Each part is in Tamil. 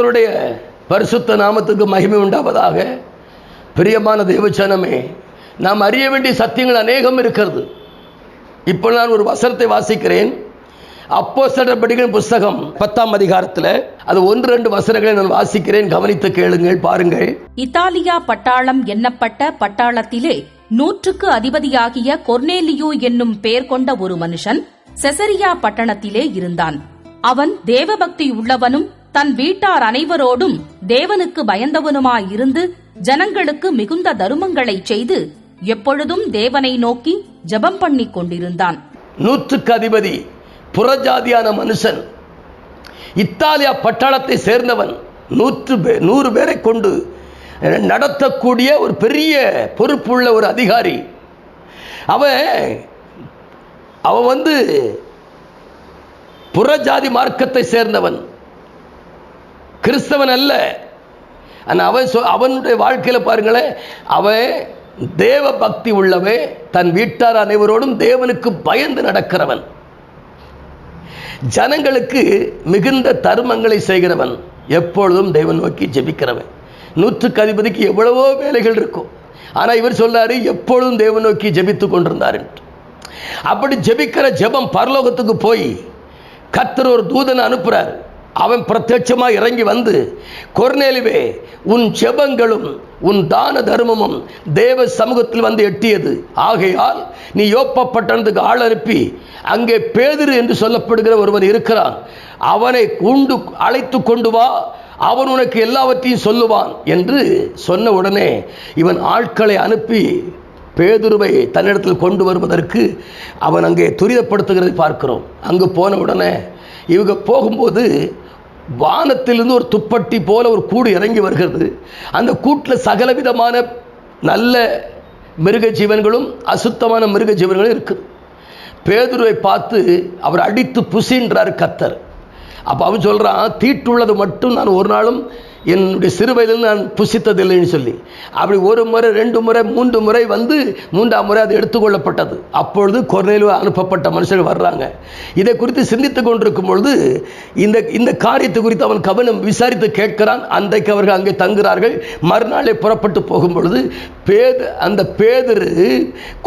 கர்த்தருடைய பரிசுத்த நாமத்துக்கு மகிமை உண்டாவதாக. பிரியமான தேவச்சனமே நாம் அறிய வேண்டிய சத்தியங்கள் அநேகம் இருக்கிறது. இப்போ நான் ஒரு வசனத்தை வாசிக்கிறேன். அப்போ படிக்கிற புஸ்தகம் பத்தாம் அதிகாரத்தில் அது ஒன்று ரெண்டு வசனங்களை நான் வாசிக்கிறேன். கவனித்து கேளுங்கள் பாருங்கள். இத்தாலியா பட்டாளம் எண்ணப்பட்ட பட்டாளத்திலே நூற்றுக்கு அதிபதியாகிய கொர்னேலியோ என்னும் பெயர் கொண்ட ஒரு மனுஷன் செசரியா பட்டணத்திலே இருந்தான். அவன் தேவபக்தி உள்ளவனும் தன் வீட்டார் அனைவரோடும் தேவனுக்கு பயந்தவனுமாயிருந்து ஜனங்களுக்கு மிகுந்த தருமங்களை செய்து எப்பொழுதும் தேவனை நோக்கி ஜெபம் பண்ணிக் கொண்டிருந்தான். நூற்றுக்கு அதிபதி புறஜாதியான மனுஷன் இத்தாலியா பட்டாளத்தை சேர்ந்தவன் நூற்று பே நூறு பேரை கொண்டு நடத்தக்கூடிய ஒரு பெரிய பொறுப்புள்ள ஒரு அதிகாரி. அவன் அவன் வந்து புறஜாதி மார்க்கத்தை சேர்ந்தவன். கிறிஸ்தவன் அல்ல. ஆனால் அவன் சொ அவனுடைய வாழ்க்கையில் பாருங்களேன் அவன் தேவ பக்தி உள்ளவன் தன் வீட்டார் அனைவரோடும் தேவனுக்கு பயந்து நடக்கிறவன். ஜனங்களுக்கு மிகுந்த தர்மங்களை செய்கிறவன் எப்பொழுதும் தேவன் நோக்கி ஜெபிக்கிறவன். நூற்றுக்கு அதிபதிக்கு எவ்வளவோ வேலைகள் இருக்கும். ஆனால் இவர் சொல்லாரு எப்பொழுதும் தேவன் நோக்கி ஜெபித்து கொண்டிருந்தார் அப்படி ஜெபிக்கிற ஜெபம் பரலோகத்துக்கு போய் கத்தர் ஒரு தூதனை அனுப்புறாரு. அவன் பிரத்யட்சமாக இறங்கி வந்து கொர்நேலுவே உன் செபங்களும் உன் தான தர்மமும் தேவ சமூகத்தில் வந்து எட்டியது. ஆகையால் நீ யோப்ப பட்டணத்துக்கு ஆள் அனுப்பி அங்கே பேதிரு என்று சொல்லப்படுகிற ஒருவன் இருக்கிறான். அவனை கூண்டு அழைத்து கொண்டு வா. அவன் உனக்கு எல்லாவற்றையும் சொல்லுவான் என்று சொன்ன உடனே இவன் ஆட்களை அனுப்பி பேதுருவை தன்னிடத்தில் கொண்டு வருவதற்கு அவன் அங்கே துரிதப்படுத்துகிறதை பார்க்கிறோம். அங்கு போன உடனே இவங்க போகும்போது வானத்திலிருந்து ஒரு துப்பட்டி போல ஒரு கூடு இறங்கி வருகிறது. அந்த கூட்டில் சகலவிதமான நல்ல மிருக ஜீவன்களும் அசுத்தமான மிருக ஜீவன்களும் இருக்குது பேதுருவை பார்த்து அவர் அடித்து புசின்றார் கத்தர். அப்போ அவன் சொல்கிறான் தீட்டுள்ளது மட்டும் நான் ஒரு நாளும் என்னுடைய சிறு வயதில் நான் புசித்ததில்லைன்னு சொல்லி. அப்படி ஒரு முறை ரெண்டு முறை மூன்று முறை வந்து மூன்றாம் முறை அது எடுத்துக்கொள்ளப்பட்டது. அப்பொழுது கொர்நேலுவ அனுப்பப்பட்ட மனுஷர்கள் வர்றாங்க. இதை குறித்து சிந்தித்து கொண்டிருக்கும் பொழுது இந்த இந்த காரியத்தை குறித்து அவன் கவனம் விசாரித்து கேட்கிறான். அன்றைக்கு அவர்கள் அங்கே தங்குகிறார்கள். மறுநாளே புறப்பட்டு போகும் பொழுது பேது அந்த பேதரு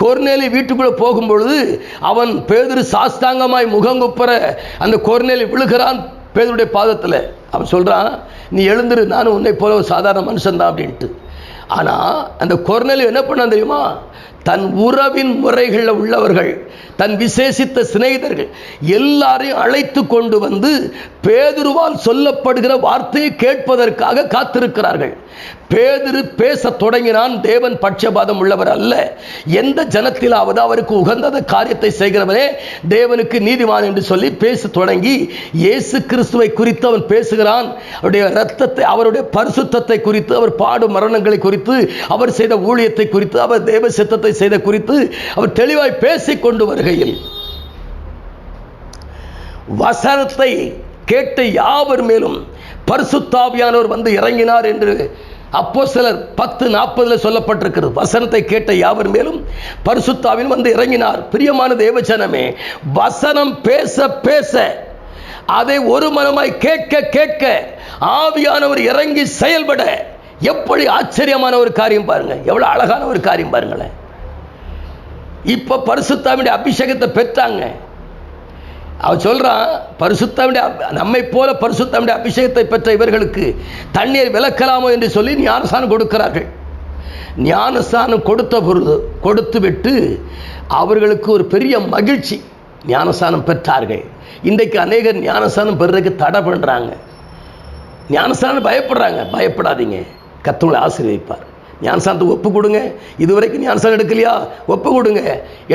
கொர்நேலி வீட்டுக்குள்ளே போகும் பொழுது அவன் பேதரு சாஸ்தாங்கமாய் முகங்குப்புற அந்த கொர்நேலி விழுகிறான் பேதருடைய பாதத்தில். அவன் சொல்கிறான் நீ எழுந்துரு நானும் உன்னை போல ஒரு சாதாரண மனுஷன்தான் அப்படின்ட்டு. ஆனால் அந்த கொர்நேலி என்ன பண்ண தெரியுமா? தன் உறவின் முறைகளில் உள்ளவர்கள் தன் விசேஷித்த சிநேகிதர்கள் எல்லாரையும் அழைத்து கொண்டு வந்து பேதுருவால் சொல்லப்படுகிற வார்த்தையை கேட்பதற்காக காத்திருக்கிறார்கள். பேதிரு பேச தொடங்கினான் தேவன் பட்சபாதம் உள்ளவர் அல்ல. எந்த ஜனத்திலாவது அவருக்கு உகந்தத காரியத்தை செய்கிறவனே தேவனுக்கு நீதிமான் என்று சொல்லி பேச தொடங்கி இயேசு கிறிஸ்துவை குறித்து அவன் பேசுகிறான். அவருடைய ரத்தத்தை அவருடைய பரிசுத்தத்தை குறித்து அவர் பாடும் மரணங்களை குறித்து அவர் செய்த ஊழியத்தை குறித்து அவர் தேவ சித்தத்தை செய்த குறித்து அவர் தெளிவாய் பேசிக் கொண்டு வருகையில். வசனத்தை கேட்ட யாவர் மேலும் பரிசுத்தாவியானவர் வந்து இறங்கினார் என்று அப்போ சிலர் பத்து நாற்பதுல சொல்லப்பட்டிருக்கிறது. வசனத்தை கேட்ட யாவர் மேலும் பரிசுத்தாவில் வந்து இறங்கினார். பிரியமான தேவச்சனமே வசனம் பேச பேச அதை ஒரு மனமாய் கேட்க கேட்க ஆவியானவர் இறங்கி செயல்பட எப்படி ஆச்சரியமான ஒரு காரியம் பாருங்க. எவ்வளவு அழகான ஒரு காரியம் பாருங்களேன். இப்போ பரிசுத்தாவினுடைய அபிஷேகத்தை பெற்றாங்க. அவன் சொல்கிறான் பரிசுத்தமுடைய நம்மை போல பரிசுத்தமுடைய அபிஷேகத்தை பெற்ற இவர்களுக்கு தண்ணீர் விளக்கலாமோ என்று சொல்லி ஞானஸ்தானம் கொடுக்கிறார்கள். ஞானஸ்தானம் கொடுத்த பொழுது கொடுத்து விட்டு அவர்களுக்கு ஒரு பெரிய மகிழ்ச்சி ஞானஸ்தானம் பெற்றார்கள். இன்றைக்கு அநேகர் ஞானஸ்தானம் பெறுறதுக்கு தடை பண்ணுறாங்க ஞானஸ்தானம் பயப்படுறாங்க. பயப்படாதீங்க. கத்தவங்களை ஆசீர்வதிப்பார். ஞானசானத்தை ஒப்பு கொடுங்க இதுவரைக்கும் ஞானசானம் எடுக்கலையா? ஒப்பு கொடுங்க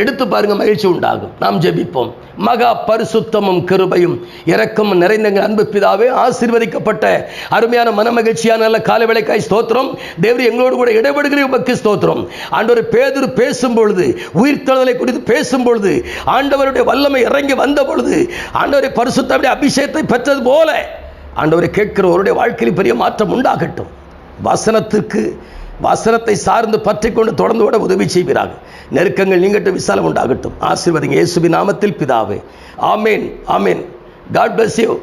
எடுத்து பாருங்க மகிழ்ச்சி உண்டாகும். நாம் ஜெபிப்போம். மகா பரிசுத்தமும் கிருபையும் இரக்கமும் நிறைந்தங்க அன்பு பிதாவே ஆசீர்வதிக்கப்பட்ட அருமையான மன மகிழ்ச்சியான நல்ல கால விளைக்காய் ஸ்தோத்திரம். தேவர் எங்களோடு கூட இடைபடுகிற உமக்கு ஸ்தோத்திரம். ஆண்டவர் பேதர் பேசும் பொழுது உயிர்த்தெழுதலை குறித்து பேசும் பொழுது ஆண்டவருடைய வல்லமை இறங்கி வந்த பொழுது ஆண்டவரை பரிசுத்தமுடைய அபிஷேகத்தை பெற்றது போல ஆண்டவரை கேட்கிறவருடைய வாழ்க்கையில் பெரிய மாற்றம் உண்டாகட்டும். வசனத்திற்கு வசனத்தை சார்ந்து பற்றி கொண்டு தொடர்ந்து விட உதவி செய்வீராக. நெருக்கங்கள் நீங்கட்டும் விசாலம் உண்டாகட்டும். ஆசீர்வதிங்க. இயேசுவின் நாமத்தில் பிதாவே. Amen. Amen. God bless you